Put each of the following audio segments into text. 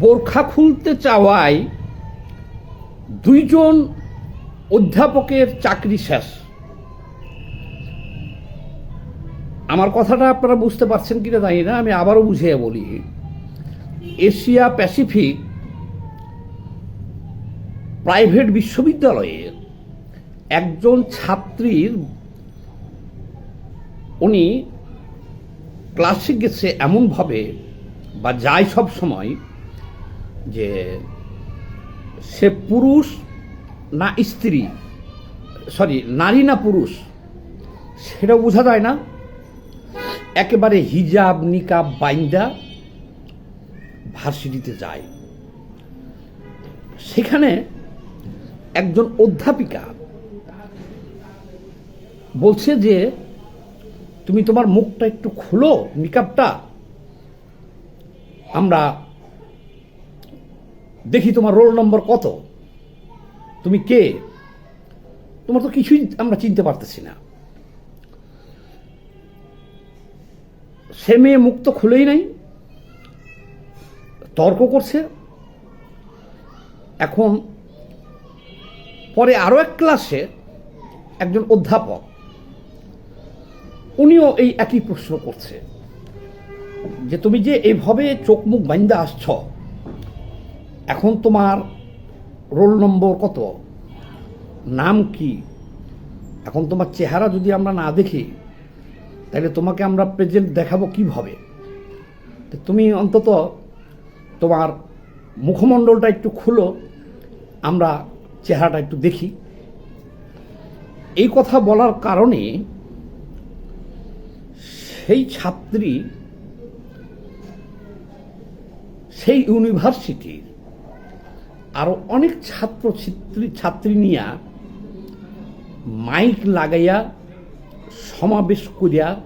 বোরখা খুলতে চাওয়ায় দুইজন অধ্যাপকের চাকরি শেষ। আমার কথাটা আপনারা বুঝতে পারছেন কিনা জানি না, আমি আবারও বুঝিয়ে বলি। এশিয়া প্যাসিফিক প্রাইভেট বিশ্ববিদ্যালয়ে একজন ছাত্রীর উনি ক্লাসে গেছে এমনভাবে বা যায় সব সময় যে সে পুরুষ না স্ত্রী, সরি, নারী না পুরুষ, সেটা বোঝা যায় না। একেবারে হিজাব, নিকাব বাইন্দা ভার্সিটিতে যায়। সেখানে একজন অধ্যাপিকা বলছে যে, তুমি তোমার মুখটা একটু খুলো, নিকাবটা। আমরা দেখি তোমার রোল নম্বর কত? তুমি কে? তোমার তো কিছুই আমরা চিনতে পারতেছি না। সে মেয়ে মুখ তো খুলেই নাই। তর্ক করছে। এখন পরে আরও এক ক্লাসে একজন অধ্যাপক, উনিও এই একই প্রশ্ন করছে যে, তুমি যে এইভাবে চোখ মুখ বাইন্দা আসছ এখন তোমার রোল নম্বর কত? নাম কি? এখন তোমার চেহারা যদি আমরা না দেখি, তাহলে তোমাকে আমরা প্রেজেন্ট দেখাবো কীভাবে? তুমি অন্তত তোমার মুখমণ্ডলটা একটু খুলো, আমরা চেহারাটা একটু দেখি। এই কথা বলার কারণে সেই ছাত্রী, সেই ইউনিভার্সিটির আরও অনেক ছাত্র ছাত্রী ছাত্রী নিয়া মাইক লাগাইয়া সমাবেশ করিয়া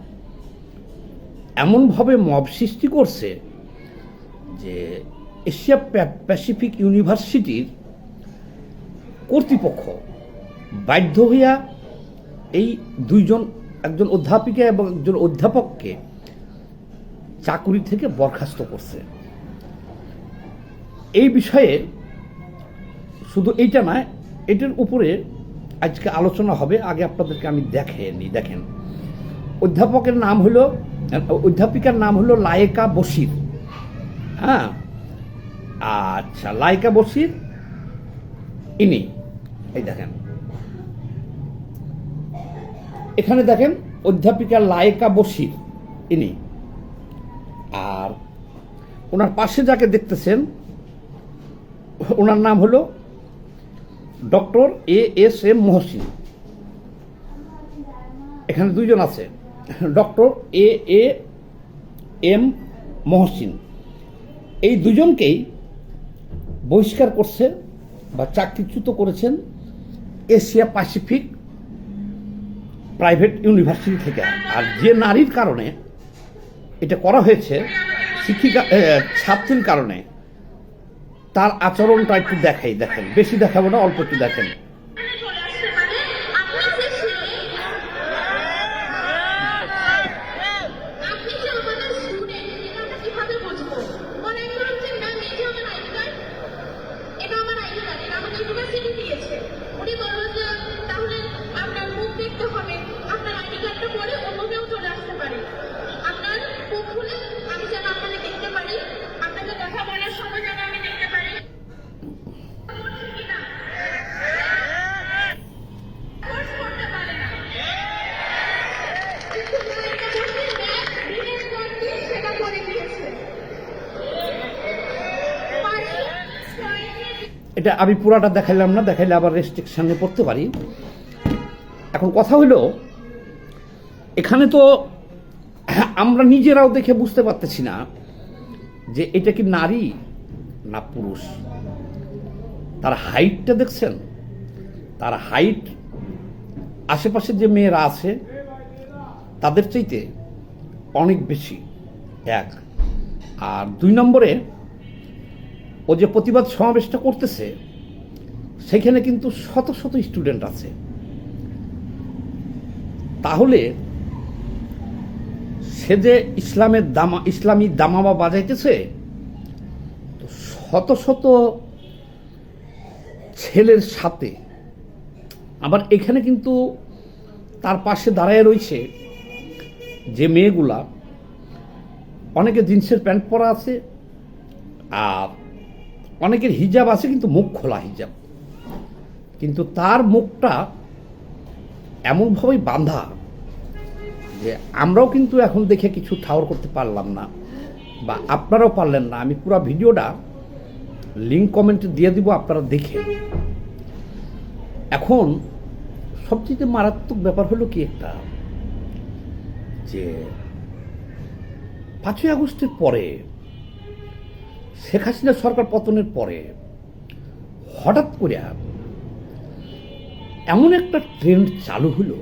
এমনভাবে মব সৃষ্টি করছে যে এশিয়া প্যাসিফিক ইউনিভার্সিটির কর্তৃপক্ষ বাধ্য হইয়া এই দুইজন, একজন অধ্যাপিকা এবং একজন অধ্যাপককে চাকুরি থেকে বরখাস্ত করছে। এই বিষয়ে শুধু এইটা নয়, এটার উপরে আজকে আলোচনা হবে, আগে আপনাদেরকে আমি দেখে নি দেখেন। অধ্যাপকের নাম হলো, অধ্যাপিকার নাম হলো লায়েকা বশির। হ্যাঁ? আচ্ছা লাইকা বশির, ইনি। এই দেখেন। এখানে দেখেন, অধ্যাপিকা লায়কা বশির, ইনি। আর ওনার পাশে যাকে দেখতেছেন, ওনার নাম হলো doctor A S M Mohsin. এখানে দুইজন আছে। Doctor A A M Mohsin. এই দুজনকেই বহিষ্কার করছে বা চাকরিচ্যুত করেছেন এশিয়া প্যাসিফিক প্রাইভেট ইউনিভার্সিটি থেকে। আর যে নারীর কারণে এটা করা হয়েছে, শিক্ষিকা ছাত্রীর কারণে। তার আচরণটা একটু দেখাই দেখেন। বেশি দেখাবো না অল্প একটু দেখেন চলে আসতে পারে আপনি যে ছেলে আপনি যে আমাদের স্টুডেন্ট এটা আমরা কীভাবে বুঝব মনে করুন যে ম্যাম এই যে আমার আইডি কার্ড এটা আমার আইডি কার্ড এটা আমাদের ইউনিভার্সিটি দিয়েছে উনি বলল যে তাহলে আপনার মুখ দেখতে হবে আপনার আইডি কার্ডটা পরে অন্য কেউ চলে আসতে পারে আপনার মুখ খুলে আমি যেন আপনাকে দেখতে পারি আপনাকে কথা বলার সময় যেন আমি দেখতে পারি বলছি কিনা কোর্স করতে পারে না কিন্তু নায়িকা বসে ব্যাগ বিলের পর দিয়ে সেটা করে দিয়েছে পারি ছয়টি এটা আমি পুরাটা দেখাইলাম না, দেখাইলে আবার রেস্ট্রিকশানে পড়তে পারি। এখন কথা হলো এখানে তো আমরা নিজেরাও দেখে বুঝতে পারতেছি না যে এটা কি নারী না পুরুষ। তার হাইটটা দেখছেন? তার হাইট আশেপাশে যে মেয়েরা আছে, তাদের চাইতে অনেক বেশি, এক। আর দুই নম্বরে ও যে প্রতিবাদ সমাবেশটা করতেছে, সেখানে কিন্তু শত শত স্টুডেন্ট আছে। তাহলে সে যে ইসলামের দামা, ইসলামী দামামা বাজাইতেছে, তো শত শত ছেলের সাথে, আবার এখানে কিন্তু তার পাশে দাঁড়ায় রয়েছে যে মেয়েগুলা, অনেকে জিন্সের প্যান্ট পরা আছে, আর অনেকের হিজাব আছে, কিন্তু মুখ খোলা হিজাব। কিন্তু তার মুখটা এমনভাবেই বাঁধা যে আমরাও কিন্তু এখন দেখে কিছু ঠাওর করতে পারলাম না বা আপনারাও পারলেন না। আমি পুরো ভিডিওটা লিঙ্ক কমেন্টে দিয়ে দিব, আপনারা দেখে। এখন সবচেয়ে মারাত্মক ব্যাপার হলো কি একটা? যে পাঁচই আগস্টের পরে শেখ হাসিনা সরকার পতনের পরে হঠাৎ করে এমন একটা ট্রেন্ড চালু হলো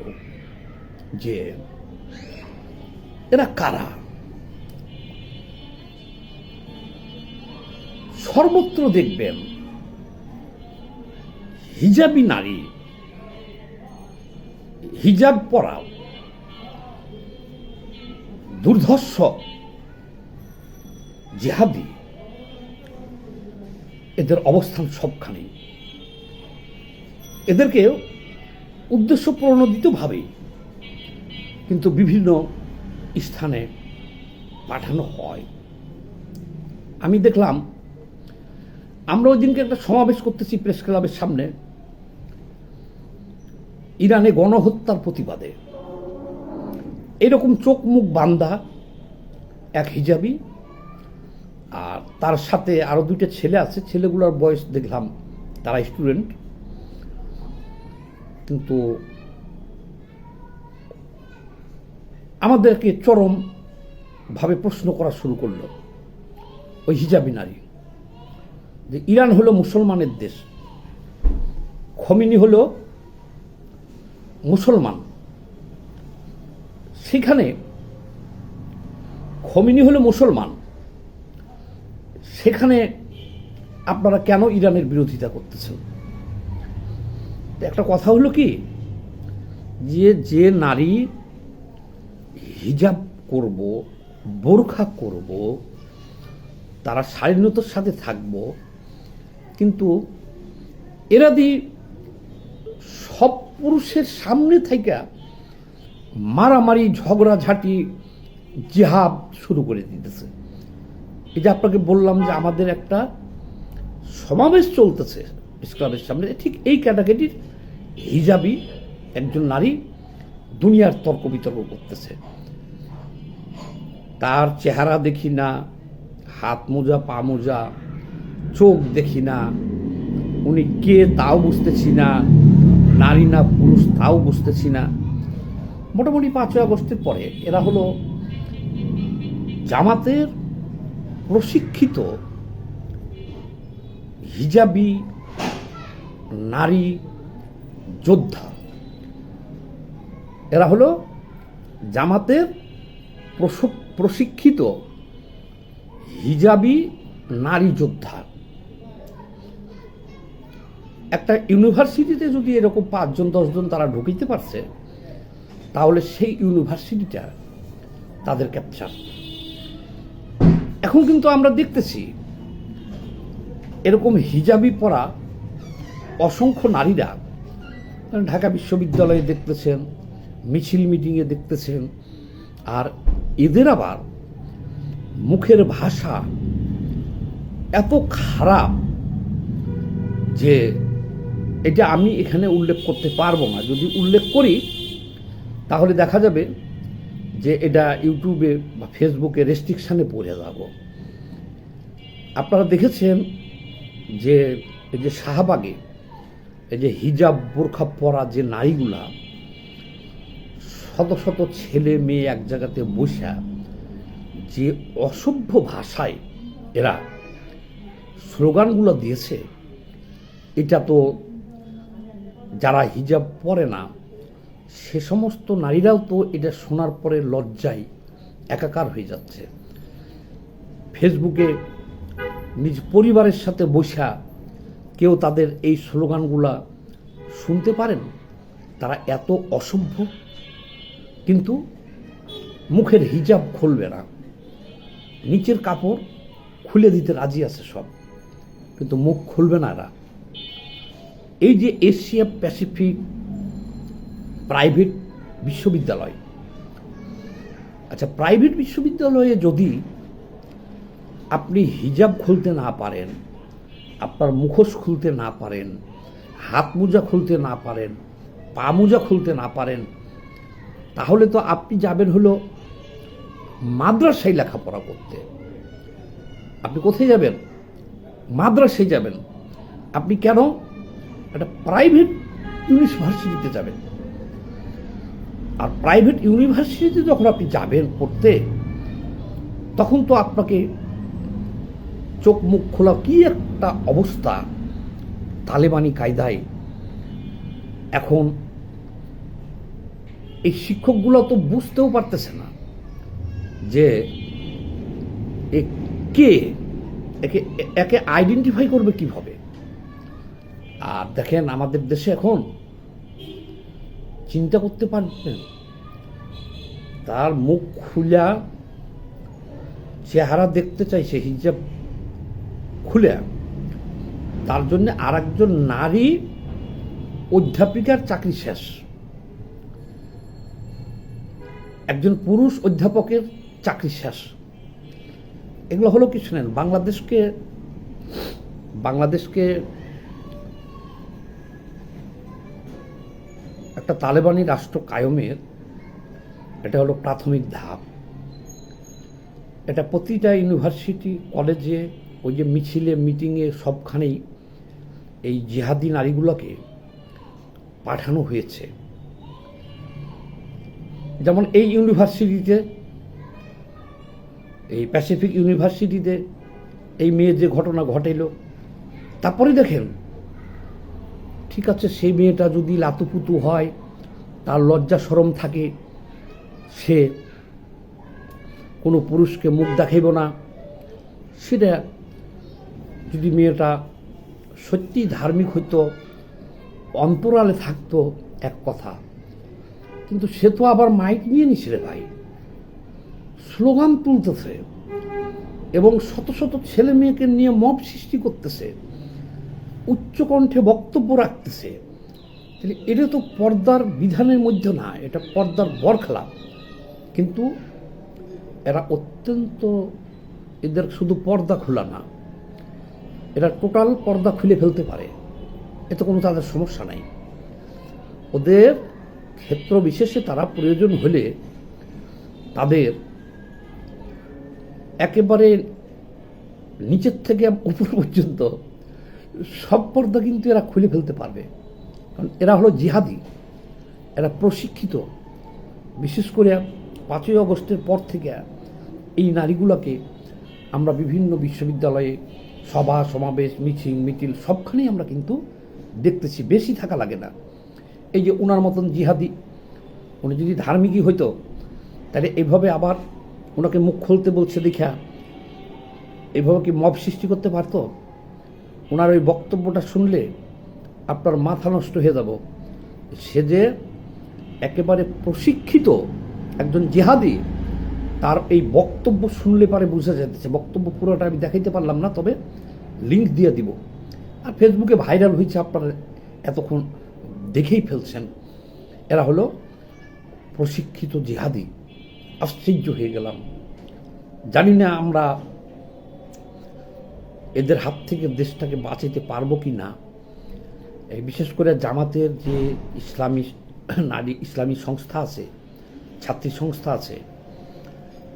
যে এরা কারা? সর্বত্র দেখবেন হিজাবি নারী, হিজাব পরা, দুর্ধর্ষ, জেহাদি এদের অবস্থান সবখানেই। এদেরকে উদ্দেশ্য প্রণোদিতভাবেই কিন্তু বিভিন্ন স্থানে পাঠানো হয়। আমি দেখলাম, আমরা ওই দিনকে একটা সমাবেশ করতেছি প্রেস ক্লাবের সামনে। ইরানে গণহত্যার প্রতিবাদে। এরকম চোখ মুখ বান্দা, এক হিজাবি তার সাথে আরও দুইটা ছেলে আছে, ছেলেগুলোর বয়স দেখলাম, তারা স্টুডেন্ট কিন্তু আমাদেরকে চরম ভাবে প্রশ্ন করা শুরু করল, ওই হিজাবি নারী, যে ইরান হলো মুসলমানের দেশ, খমিনি হলো মুসলমান। সেখানে খমিনি হলো মুসলমান। সেখানে আপনারা কেন ইরানের বিরোধিতা করতেছেন? একটা কথা হলো কি? যে যে নারী হিজাব করব, বোরখা করব, তারা স্বাধীনতার সাথে থাকব, কিন্তু এরা দি সব পুরুষের সামনে থেকে মারামারি, ঝগড়াঝাটি, জিহাদ শুরু করে দিতেছে। এই যে আপনাকে বললাম যে আমাদের একটা সমাবেশ চলতেছে ক্লাবের সামনে ঠিক এই ক্যাটাগরির হিজাবি একজন নারী দুনিয়ার তর্ক বিতর্ক করতেছে। তার চেহারা দেখি না, হাত মোজা, পা মোজা, চোখ দেখি না, উনি কে তাও বুঝতেছি না, নারী না পুরুষ তাও বুঝতেছি না। মোটামুটি পাঁচই আগস্টের পরে এরা হলো জামাতের প্রশিক্ষিত হিজাবি নারী যোদ্ধা। এরা হলো জামাতের প্রশিক্ষিত হিজাবি নারী যোদ্ধা। একটা ইউনিভার্সিটিতে যদি এরকম পাঁচজন, দশজন তারা ঢুকিতে পারছে, তাহলে সেই ইউনিভার্সিটিটা তাদের ক্যাপচার এখন কিন্তু আমরা দেখতেছি এরকম হিজাবি পরা অসংখ্য নারীরা ঢাকা বিশ্ববিদ্যালয়ে দেখতেছেন, মিছিল মিটিংয়ে দেখতেছেন, আর এদের আবার মুখের ভাষা এত খারাপ যে এটা আমি এখানে উল্লেখ করতে পারব না। যদি উল্লেখ করি, তাহলে দেখা যাবে যে এটা ইউটিউবে বা ফেসবুকে রেস্ট্রিকশানে পড়ে যাব। আপনারা দেখেছেন যে এই যে শাহবাগে, এই যে হিজাব বোরখা পরা যে নারীগুলা, শত শত ছেলে মেয়ে এক জায়গাতে বসা, যে অসভ্য ভাষায় এরা স্লোগানগুলো দিয়েছে, এটা তো যারা হিজাব পরে না সে সমস্ত নারীরাও তো এটা শোনার পরে লজ্জায় একাকার হয়ে যাচ্ছে। ফেসবুকে নিজ পরিবারের সাথে বসা কেউ তাদের এই স্লোগানগুলা শুনতে পারেন? তারা এত অসভ্য, কিন্তু মুখের হিজাব খুলবে না। নিচের কাপড় খুলে দিতে রাজি আছে সব, কিন্তু মুখ খুলবে না এরা। এই যে এশিয়া প্যাসিফিক প্রাইভেট বিশ্ববিদ্যালয়। আচ্ছা প্রাইভেট বিশ্ববিদ্যালয়ে যদি আপনি হিজাব খুলতে না পারেন, আপনার মুখোশ খুলতে না পারেন, হাত মোজা খুলতে না পারেন, পা মোজা খুলতে না পারেন, তাহলে তো আপনি যাবেন হলো মাদ্রাসায় লেখাপড়া করতে। আপনি কোথায় যাবেন? মাদ্রাসায় যাবেন। আপনি কেন? একটা প্রাইভেট ইউনিভার্সিটিতে যাবেন। আর প্রাইভেট ইউনিভার্সিটিতে যখন আপনি যাবেন পড়তে, তখন তো আপনাকে চোখ মুখ খোলা কি একটা অবস্থা। তালেবানি কায়দায় এখন এই শিক্ষকগুলো তো বুঝতেও পারতেছে না যে কে, একে একে আইডেন্টিফাই করবে কীভাবে। আর দেখেন আমাদের দেশে এখন চিন্তা করতে পারবেন? তার মুখ খুলা, চেহারা দেখতে চাইছে হিজাব খুলে। তার জন্য আর একজন নারী অধ্যাপিকার চাকরি শেষ। একজন পুরুষ অধ্যাপকের চাকরি শেষ। এগুলো হলো কিছু নেন বাংলাদেশকে বাংলাদেশকে একটা তালেবানি রাষ্ট্র কায়মের, এটা হলো প্রাথমিক ধাপ। এটা প্রতিটা ইউনিভার্সিটি, কলেজে, ওই যে মিছিলে, মিটিংয়ে সবখানেই এই জিহাদি নারীগুলোকে পাঠানো হয়েছে। যেমন এই ইউনিভার্সিটিতে, এই প্যাসিফিক ইউনিভার্সিটিতে এই মেয়ে যে ঘটনা ঘটেল। তারপরে দেখেন, ঠিক আছে, সেই মেয়েটা যদি লাতুপুতু হয় তার লজ্জা সরম থাকে, সে কোনো পুরুষকে মুখ দেখাইব না। সেটা যদি মেয়েটা সত্যি ধার্মিক হইতো, অন্তরালে থাকতো, এক কথা। কিন্তু সে তো আবার মাইক নিয়ে নিছে রে ভাই। স্লোগান তুলতেছে এবং শত শত ছেলে মেয়েকে নিয়ে মব সৃষ্টি করতেছে, উচ্চকণ্ঠে বক্তব্য রাখতেছে। তাহলে এটা তো পর্দার বিধানের মধ্যে না, এটা পর্দার বরখেলাপ। কিন্তু এরা অত্যন্ত, এদের শুধু পর্দা খোলা না, এরা টোটাল পর্দা খুলে ফেলতে পারে। এতে কোনো তাদের সমস্যা নাই। ওদের ক্ষেত্র বিশেষে তারা প্রয়োজন হলে তাদের একেবারে নিচের থেকে উপর পর্যন্ত সব পর্দা কিন্তু এরা খুলে ফেলতে পারবে। কারণ এরা হলো জিহাদি। এরা প্রশিক্ষিত। বিশেষ করে পাঁচই আগস্টের পর থেকে এই নারীগুলোকে আমরা বিভিন্ন বিশ্ববিদ্যালয়ে সভা, সমাবেশ, মিছিল, মিটিল সবখানেই আমরা কিন্তু দেখতেছি। বেশি থাকা লাগে না। এই যে ওনার মতন জিহাদি, উনি যদি ধার্মিকই হইতো, তাহলে এইভাবে আবার ওনাকে মুখ খুলতে বলছে দেখা এইভাবে কি মব সৃষ্টি করতে পারতো? ওনার ওই বক্তব্যটা শুনলে আপনার মাথা নষ্ট হয়ে যাব। সে যে একেবারে প্রশিক্ষিত একজন জেহাদি, তার এই বক্তব্য শুনলে পারে বোঝা যেতেছে বক্তব্য পুরোটা আমি দেখাইতে পারলাম না, তবে লিঙ্ক দিয়ে দিব। আর ফেসবুকে ভাইরাল হয়েছে আপনারা এতক্ষণ দেখেই ফেলছেন। এরা হলো প্রশিক্ষিত জিহাদি। আশ্চর্য হয়ে গেলাম। জানি না আমরা এদের হাত থেকে দেশটাকে বাঁচাতে পারব কি না বিশেষ করে জামাতের যে ইসলামী নারী ইসলামী সংস্থা আছে, ছাত্রী সংস্থা আছে,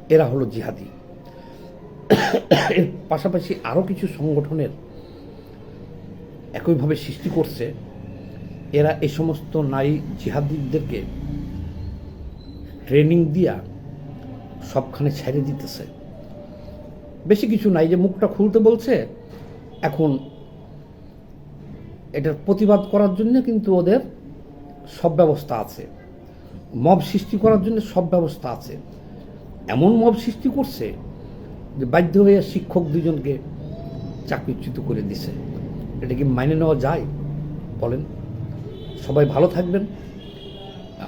এরা হলো জিহাদি। এর পাশাপাশি আরও কিছু সংগঠনের একইভাবে সৃষ্টি করছে, এরা এই সমস্ত নারী জিহাদিদেরকে ট্রেনিং দিয়া সবখানে ছেড়ে দিতেছে। বেশি কিছু নাই যে মুখটা খুলতে বলছে, এখন এটার প্রতিবাদ করার জন্য কিন্তু ওদের সব ব্যবস্থা আছে। মব সৃষ্টি করার জন্য সব ব্যবস্থা আছে। এমন মব সৃষ্টি করছে যে বাধ্য হয়ে শিক্ষক দুজনকে চাকরিচ্যুত করে দিছে। এটা কি মাইনে নেওয়া যায়? বলেন। সবাই ভালো থাকবেন।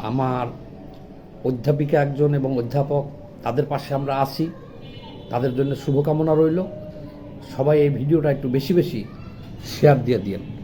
আমার অধ্যাপিকা একজন এবং অধ্যাপক, তাদের পাশে আমরা আছি। তাদের জন্য শুভকামনা রইল। সবাই এই ভিডিওটা একটু বেশি বেশি শেয়ার দিয়ে দিন